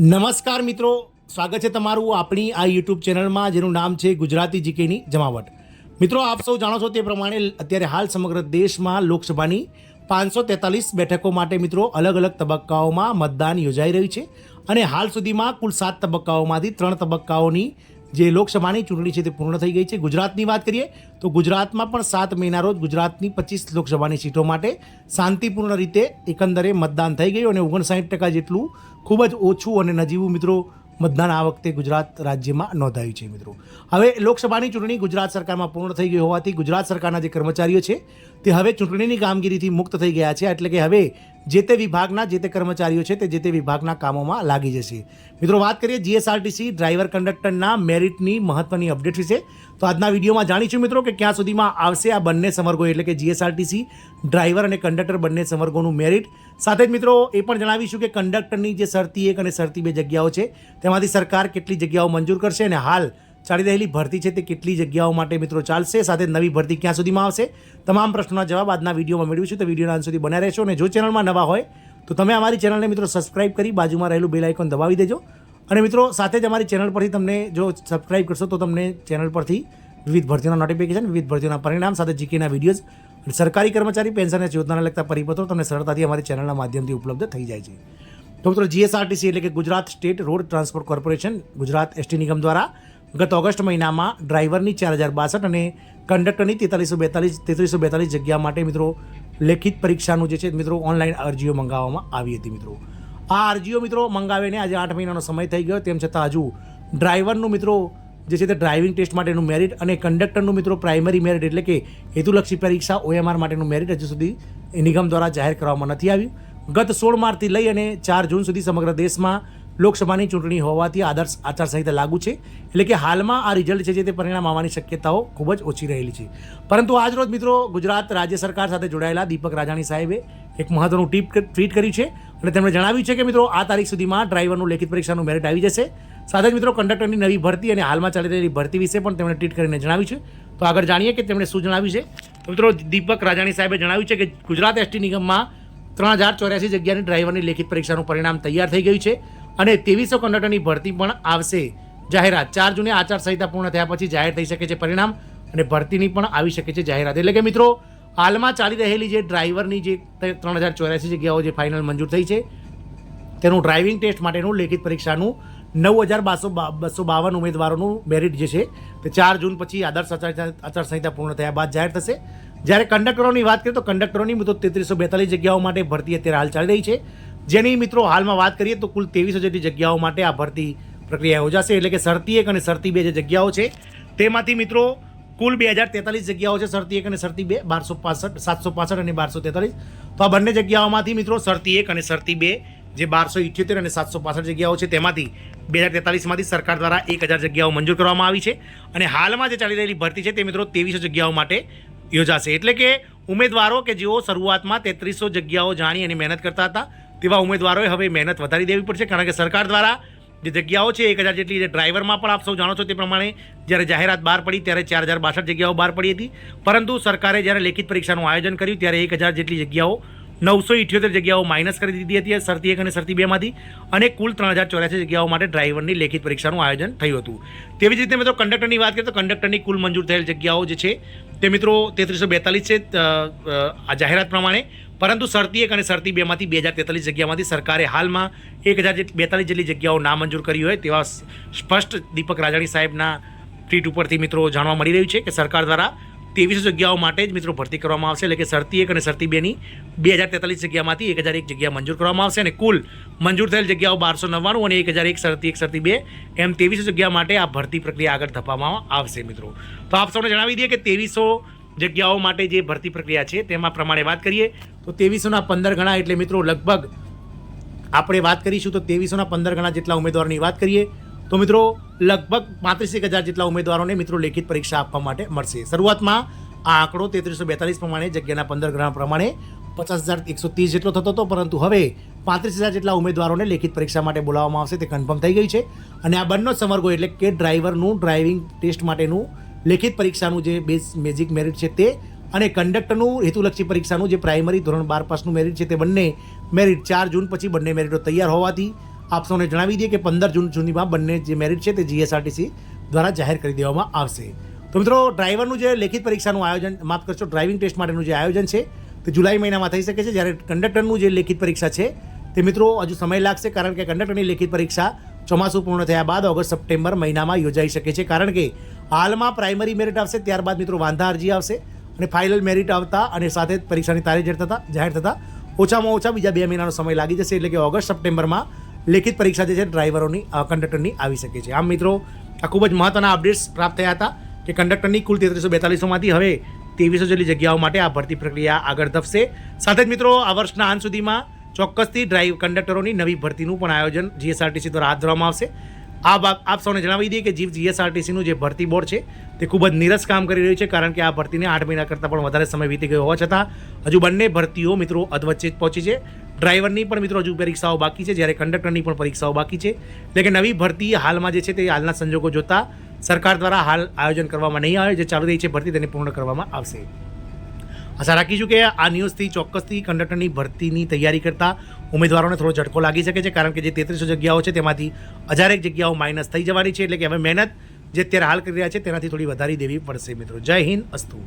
નમસ્કાર મિત્રો, સ્વાગત છે તમારું આપણી આ યુટ્યુબ ચેનલમાં, જેનું નામ છે ગુજરાતી જીકેની જમાવટ. મિત્રો, આપ સૌ જાણો છો તે પ્રમાણે અત્યારે હાલ સમગ્ર દેશમાં લોકસભાની પાંચસો તેતાલીસ બેઠકો માટે મિત્રો અલગ અલગ તબક્કાઓમાં મતદાન યોજાઈ રહ્યું છે. અને હાલ સુધીમાં કુલ સાત તબક્કાઓમાંથી ત્રણ તબક્કાઓની જે લોકસભાની ચૂંટણી છે તે પૂર્ણ થઈ ગઈ છે. ગુજરાતની વાત કરીએ તો ગુજરાતમાં પણ સાત મહિના રોજ ગુજરાતની પચીસ લોકસભાની સીટો માટે શાંતિપૂર્ણ રીતે એકંદરે મતદાન થઈ ગયું અને ઓગણસાઠ ટકા જેટલું ખૂબ જ ઓછું અને નજીવું મિત્રો મતદાન આ વખતે ગુજરાત રાજ્યમાં નોંધાયું છે મિત્રો. હવે લોકસભાની ચૂંટણી ગુજરાત સરકારમાં પૂર્ણ થઈ ગઈ હોવાથી ગુજરાત સરકારના જે કર્મચારીઓ છે તે હવે ચૂંટણીની કામગીરીથી મુક્ત થઈ ગયા છે, એટલે કે હવે જે તે વિભાગના જે તે કર્મચારીઓ છે તે જે તે વિભાગના કામોમાં લાગી જશે. મિત્રો, વાત કરીએ જીએસઆરટીસી ડ્રાઈવર કંડક્ટરના મેરિટની મહત્વની અપડેટ વિશે. તો આજના વિડીયોમાં જાણીશું મિત્રો કે ક્યાં સુધીમાં આવશે આ બંને સમર્ગો એટલે કે જીએસઆરટીસી ડ્રાઈવર અને કંડક્ટર બંને સંવર્ગોનું મેરિટ. સાથે જ મિત્રો, એ પણ જણાવીશું કે કંડક્ટરની જે શરતી એક અને શરતી બે જગ્યાઓ છે, તેમાંથી સરકાર કેટલી જગ્યાઓ મંજૂર કરશે અને હાલ ચાલી રહેલી ભરતી છે તે કેટલી જગ્યાઓ માટે મિત્રો ચાલશે? સાથે નવી ભરતી ક્યાં સુધીમાં આવશે? તમામ પ્રશ્નોના જવાબ આજના વિડીયોમાં મેળવીશું. તો વિડીયોના અંત સુધી બન્યા રહેશો અને જો ચેનલમાં નવા હોય, તો તમે અમારી ચેનલને મિત્રો સબસ્ક્રાઇબ કરી બાજુમાં રહેલું બેલ આઇકોન દબાવી દેજો. અને મિત્રો, સાથે જ અમારી ચેનલ પરથી તમને જો સબસ્ક્રાઇબ કરશો, તો તમને ચેનલ પરથી વિવિધ ભરતીઓના નોટિફિકેશન વિવિધ ભરતીઓના પરિણામ, સાથે જીકેના વિડીયોઝ અને સરકારી કર્મચારી, પેન્શન યોજનાને લગતા પરિપત્રો તમને સરળતાથી અમારી ચેનલના માધ્યમથી ઉપલબ્ધ થઈ જાય છે. તો મિત્રો જીએસઆરટીસી એટલે કે Gujarat state road transport corporation, Gujarat ST નિગમ દ્વારા ગત ઓગસ્ટ મહિનામાં ડ્રાઈવરની ચાર હજાર બાસઠ અને કંડક્ટરની તેતાલીસો બેતાલીસ, તેત્રીસો બેતાલીસ જગ્યા માટે મિત્રો લેખિત પરીક્ષાનું જે છે મિત્રો ઓનલાઈન અરજીઓ મંગાવવામાં આવી હતી મિત્રો. આ અરજીઓ મિત્રો મંગાવીને આજે આઠ મહિનાનો સમય થઈ ગયો. તેમ છતાં હજુ ડ્રાઈવરનું મિત્રો જે છે તે ડ્રાઇવિંગ ટેસ્ટ માટેનું મેરિટ અને કંડક્ટરનું મિત્રો પ્રાઇમરી મેરિટ એટલે કે હેતુલક્ષી પરીક્ષા ઓએમઆર માટેનું મેરિટ હજુ સુધી નિગમ દ્વારા જાહેર કરવામાં નથી આવ્યું. ગત સોળ માર્ચથી લઈ અને ચાર જૂન સુધી સમગ્ર દેશમાં લોકસભાની ચૂંટણી હોવાથી આદર્શ આચારસંહિતા લાગુ છે. એટલે કે હાલમાં આ રિઝલ્ટ છે જે તે પરિણામ આવવાની શક્યતાઓ ખૂબ જ ઓછી રહેલી છે. પરંતુ આજ રોજ મિત્રો ગુજરાત રાજ્ય સરકાર સાથે જોડાયેલા દીપક રાજાણી સાહેબે એક મહત્વનું ટીપ ટ્વીટ કર્યું છે અને તેમણે જણાવ્યું છે કે મિત્રો આ તારીખ સુધીમાં ડ્રાઈવરનું લેખિત પરીક્ષાનું મેરિટ આવી જશે. સાથે જ મિત્રો કંડક્ટરની નવી ભરતી અને હાલમાં ચાલી રહેલી ભરતી વિશે પણ તેમણે ટ્વીટ કરીને જણાવ્યું છે. તો આગળ જાણીએ કે તેમણે શું જણાવ્યું છે. મિત્રો દીપક રાજાણી સાહેબે જણાવ્યું છે કે ગુજરાત એસટી નિગમમાં ત્રણ હજાર ચોર્યાસી જગ્યાની ડ્રાઈવરની લેખિત પરીક્ષાનું પરિણામ તૈયાર થઈ ગયું છે. અને ત્રેવીસો કંડક્ટરની ભરતી પણ આવશે. જાહેરાત, ચાર જૂને આચારસંહિતા પૂર્ણ થયા પછી જાહેર થઈ શકે છે પરિણામ અને ભરતીની પણ આવી શકે છે જાહેરાત. એટલે કે મિત્રો, હાલમાં ચાલી રહેલી જે ડ્રાઈવરની જે ત્રણ હજાર ચોર્યાસી જગ્યાઓ જે ફાઇનલ મંજૂર થઈ છે, તેનું ડ્રાઇવિંગ ટેસ્ટ માટેનું લેખિત પરીક્ષાનું નવ હજાર બાસો બસો બાવન ઉમેદવારોનું મેરિટ જે છે, તે ચાર જૂન પછી આદર્શ આચાર, આચારસંહિતા પૂર્ણ થયા બાદ જાહેર થશે. જ્યારે કંડક્ટરોની વાત કરીએ તો કંડક્ટરોની મિત્રો તેત્રીસો બેતાલીસ જગ્યાઓ માટે ભરતી અત્યારે હાલ ચાલી રહી છે. જેની મિત્રો હાલમાં વાત કરીએ તો કુલ ત્રેવીસો જેટલી જગ્યાઓ માટે આ ભરતી પ્રક્રિયા યોજાશે. એટલે કે શરતી એક અને સરતી બે જે જગ્યાઓ છે, તેમાંથી મિત્રો કુલ બે હજાર તેતાલીસ જગ્યાઓ છે સરતી એક અને સરતી બે, બારસો પાસઠ, સાતસો પાસઠ અને બારસો તેતાલીસ. તો આ બંને જગ્યાઓમાંથી મિત્રો સરતી એક અને સરતી બે જે બારસો ઇઠ્યોતેર અને સાતસો પાસઠ જગ્યાઓ છે, તેમાંથી બે હજાર તેતાલીસમાંથી સરકાર દ્વારા એક હજાર જગ્યાઓ મંજૂર કરવામાં આવી છે. અને હાલમાં જે ચાલી રહેલી ભરતી છે, તે મિત્રો ત્રેવીસો જગ્યાઓ માટે યોજાશે. એટલે કે ઉમેદવારો કે જેઓ શરૂઆતમાં તેત્રીસો જગ્યાઓ જાણી અને મહેનત કરતા હતા તેવા ઉમેદવારોએ હવે મહેનત વધારી દેવી પડશે, કારણ કે સરકાર દ્વારા જે જગ્યાઓ છે, એક હજાર જેટલી જે ડ્રાઈવરમાં પણ આપ સૌ જાણો છો તે પ્રમાણે જ્યારે જાહેરાત બહાર પડી ત્યારે ચાર હજાર બાસઠ જગ્યાઓ બહાર પડી હતી. પરંતુ સરકારે જ્યારે લેખિત પરીક્ષાનું આયોજન કર્યું ત્યારે એક હજાર જેટલી જગ્યાઓ નવસો ઇઠ્યોતેર જગ્યાઓ માઇનસ કરી દીધી હતી સરતી એક અને સરતી બેમાંથી અને કુલ ત્રણ હજાર ચોર્યાસી જગ્યાઓ માટે ડ્રાઈવરની લેખિત પરીક્ષાનું આયોજન થયું હતું. તેવી જ રીતે મિત્રો કંડક્ટરની વાત કરીએ તો કંડક્ટરની કુલ મંજૂર થયેલ જગ્યાઓ જે છે તે મિત્રો તેત્રીસો બેતાલીસ છે આ જાહેરાત પ્રમાણે. પરંતુ શરતી એક અને શરતી બેમાંથી બે હજાર તેતાલીસ જગ્યામાંથી સરકારે હાલમાં એક હજાર બેતાલીસ જેટલી જગ્યાઓ નામંજૂર કરી હોય તેવા સ્પષ્ટ દીપક રાજાણી સાહેબના ટ્વીટ ઉપરથી મિત્રો જાણવા મળી રહ્યું છે કે સરકાર દ્વારા ત્રેવીસો જગ્યાઓ માટે જ મિત્રો ભરતી કરવામાં આવશે. એટલે કે શરતી એક અને સરતી બેની બે હજાર તેતાલીસ જગ્યામાંથી એક હજાર એક જગ્યા મંજૂર કરવામાં આવશે અને કુલ મંજૂર થયેલ જગ્યાઓ બારસો નવ્વાણું અને એક હજાર એક શરતી, એક સરતી બે એમ ત્રેવીસો જગ્યા માટે આ ભરતી પ્રક્રિયા આગળ ધપાવવામાં આવશે મિત્રો. તો આપ સૌને જણાવી દઈએ કે ત્રેવીસો જગ્યાઓ માટે જે ભરતી પ્રક્રિયા છે તેમાં પ્રમાણે વાત કરીએ તો ત્રેવીસોના પંદર ગણા એટલે મિત્રો લગભગ આપણે વાત કરીશું તો ત્રેવીસોના પંદર ગણા જેટલા ઉમેદવારોની વાત કરીએ. તો મિત્રો, લગભગ પાંત્રીસ એક હજાર જેટલા ઉમેદવારોને મિત્રો લેખિત પરીક્ષા આપવા માટે મળશે. શરૂઆતમાં આ આંકડો તેત્રીસો બેતાલીસ પ્રમાણે, જગ્યાના પંદર ગ્રામ પ્રમાણે પચાસ હજાર એકસો ત્રીસ જેટલો થતો હતો, પરંતુ હવે પાંત્રીસ હજાર જેટલા ઉમેદવારોને લેખિત પરીક્ષા માટે બોલાવવામાં આવશે. તે કન્ફર્મ થઈ ગઈ છે. અને આ બંને સમર્ગો એટલે કે ડ્રાઈવરનું, ડ્રાઇવિંગ ટેસ્ટ માટેનું, લેખિત પરીક્ષાનું જે બેઝ મેજિક મેરિટ છે તે અને કંડક્ટરનું હેતુલક્ષી પરીક્ષાનું જે પ્રાઇમરી ધોરણ બાર પાસનું મેરિટ છે તે બંને મેરિટ ચાર જૂન પછી બંને મેરિટો તૈયાર હોવાથી આપ સૌને જણાવી દઈએ કે પંદર જૂન સુધીમાં બંને જે મેરિટ છે તે જીએસઆરટીસી દ્વારા જાહેર કરી દેવામાં આવશે. તો મિત્રો, ડ્રાઈવરનું જે લેખિત પરીક્ષાનું આયોજન, માફ કરશો, ડ્રાઇવિંગ ટેસ્ટ માટેનું જે આયોજન છે તે જુલાઈ મહિનામાં થઈ શકે છે. જ્યારે કંડક્ટરનું જે લેખિત પરીક્ષા છે તે મિત્રો, હજુ સમય લાગશે કારણ કે કંડક્ટરની લેખિત પરીક્ષા ચોમાસું પૂર્ણ થયા બાદ ઓગસ્ટ, સપ્ટેમ્બર મહિનામાં યોજાઈ શકે છે. કારણ કે હાલમાં પ્રાઇમરી મેરિટ આવશે, ત્યારબાદ મિત્રો વાંધા અરજી આવશે અને ફાઇનલ મેરિટ આવતા અને સાથે પરીક્ષાની તારીખ જાહેર થતા જાહેર થતા ઓછામાં ઓછા બીજા બે મહિનાનો સમય લાગી જશે. એટલે કે ઓગસ્ટ, સપ્ટેમ્બરમાં લેખિત પરીક્ષા જે છે, ડ્રાઈવરોની કંડક્ટરની આવી શકે છે. આમ મિત્રો, આ ખૂબ જ મહત્વના અપડેટ્સ પ્રાપ્ત થયા હતા કે કંડક્ટરની કુલ તેત્રીસો બેતાલીસોમાંથી હવે ત્રેવીસો જેટલી જગ્યાઓ માટે આ ભરતી પ્રક્રિયા આગળ ધપશે સાથે જ મિત્રો, આ વર્ષના અંત સુધીમાં ચોક્કસથી ડ્રાઈવ કંડક્ટરોની નવી ભરતીનું પણ આયોજન જીએસઆરટીસી દ્વારા હાથ ધરવામાં આવશે. આ બાબ, આપ સૌને જણાવી દઈએ કે જીવ જીએસઆરટીસીનું જે ભરતી બોર્ડ છે, તે ખૂબ જ નીરસ કામ કરી રહ્યું છે, કારણ કે આ ભરતીને આઠ મહિના કરતાં પણ વધારે સમય વીતી ગયો હોવા છતાં હજુ બંને ભરતીઓ મિત્રો અધવચ્ચે જ પહોંચી છે. ડ્રાઈવરની પણ મિત્રો હજુ પરીક્ષાઓ બાકી છે, જ્યારે કંડક્ટરની પણ પરીક્ષાઓ બાકી છે. એટલે કે નવી ભરતી હાલમાં જે છે તે હાલના સંજોગો જોતા સરકાર દ્વારા હાલ આયોજન કરવામાં નહીં આવે, જે ચાલુ રહી છે ભરતી તેને પૂર્ણ કરવામાં આવશે. આશા રાખીશું કે આ ન્યૂઝથી, ચોક્કસથી કંડક્ટરની ભરતીની તૈયારી કરતા ઉમેદવારોને થોડો ઝટકો લાગી શકે છે, કારણ કે જે તેત્રીસો જગ્યાઓ છે તેમાંથી હજારેક જગ્યાઓ માઇનસ થઈ જવાની છે. એટલે કે હવે મહેનત જે અત્યારે હાલ કરી રહ્યા છે તેનાથી થોડી વધારી દેવી પડશે મિત્રો. જય હિન્દ, અસ્તુ.